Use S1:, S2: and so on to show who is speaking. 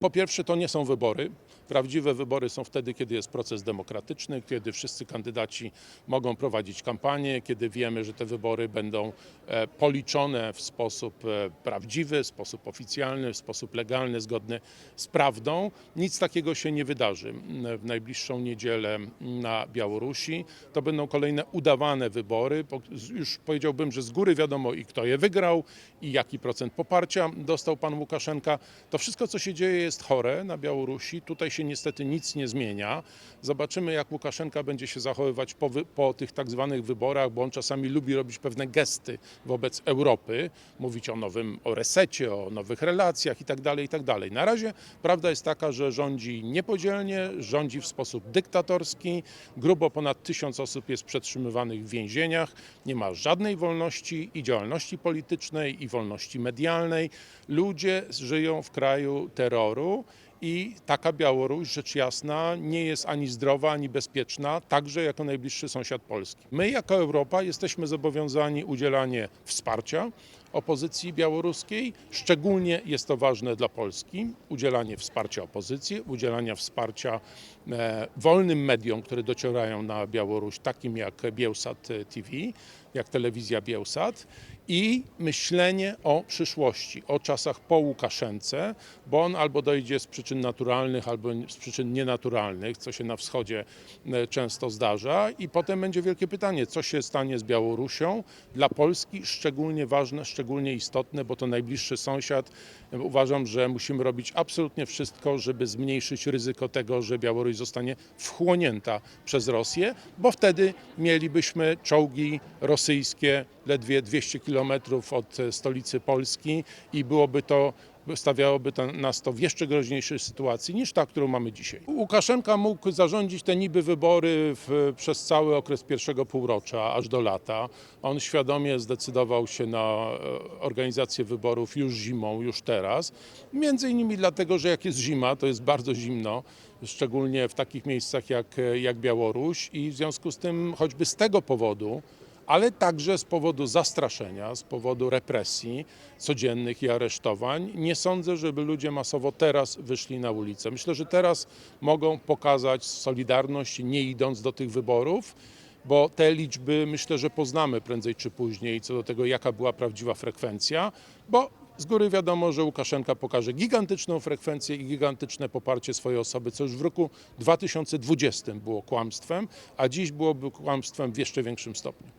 S1: Po pierwsze, to nie są wybory. Prawdziwe wybory są wtedy, kiedy jest proces demokratyczny, kiedy wszyscy kandydaci mogą prowadzić kampanię, kiedy wiemy, że te wybory będą e, policzone w sposób e, prawdziwy, w sposób oficjalny, w sposób legalny, zgodny z prawdą. Nic takiego się nie wydarzy w najbliższą niedzielę na Białorusi. To będą kolejne udawane wybory. Już powiedziałbym, że z góry wiadomo i kto je wygrał, i jaki procent poparcia dostał pan Łukaszenka. To wszystko, co się dzieje, jest chore na Białorusi. Tutaj się niestety nic nie zmienia. Zobaczymy, jak Łukaszenka będzie się zachowywać po, po tych tak zwanych wyborach, bo on czasami lubi robić pewne gesty wobec Europy, mówić o nowym, o resecie, o nowych relacjach itd., itd. Na razie prawda jest taka, że rządzi niepodzielnie, rządzi w sposób dyktatorski. Grubo ponad tysiąc osób jest przetrzymywanych w więzieniach. Nie ma żadnej wolności i działalności politycznej, i wolności medialnej. Ludzie żyją w kraju terroru. parou I taka Białoruś, rzecz jasna, nie jest ani zdrowa, ani bezpieczna, także jako najbliższy sąsiad Polski. My, jako Europa, jesteśmy zobowiązani udzielanie wsparcia opozycji białoruskiej. Szczególnie jest to ważne dla Polski. Udzielanie wsparcia opozycji, udzielania wsparcia e, wolnym mediom, które docierają na Białoruś, takim jak Bielsat TV, jak telewizja Bielsat i myślenie o przyszłości, o czasach po Łukaszence, bo on albo dojdzie z przyczyn naturalnych, albo z przyczyn nienaturalnych, co się na wschodzie e, często zdarza i potem będzie wielkie pytanie, co się stanie z Białorusią. Dla Polski szczególnie ważne, szczególnie istotne, bo to najbliższy sąsiad. Uważam, że musimy robić absolutnie wszystko, żeby zmniejszyć ryzyko tego, że Białoruś zostanie wchłonięta przez Rosję, bo wtedy mielibyśmy czołgi rosyjskie ledwie 200 kilometrów od e, stolicy Polski i byłoby to stawiałoby to, nas to w jeszcze groźniejszej sytuacji niż ta, którą mamy dzisiaj. Łukaszenka mógł zarządzić te niby wybory w, przez cały okres pierwszego półrocza, aż do lata. On świadomie zdecydował się na e, organizację wyborów już zimą, już teraz. Między innymi dlatego, że jak jest zima, to jest bardzo zimno, szczególnie w takich miejscach jak, jak Białoruś i w związku z tym choćby z tego powodu ale także z powodu zastraszenia, z powodu represji codziennych i aresztowań. Nie sądzę, żeby ludzie masowo teraz wyszli na ulicę. Myślę, że teraz mogą pokazać solidarność, nie idąc do tych wyborów, bo te liczby myślę, że poznamy prędzej czy później co do tego, jaka była prawdziwa frekwencja, bo z góry wiadomo, że Łukaszenka pokaże gigantyczną frekwencję i gigantyczne poparcie swojej osoby, co już w roku 2020 było kłamstwem, a dziś byłoby kłamstwem w jeszcze większym stopniu.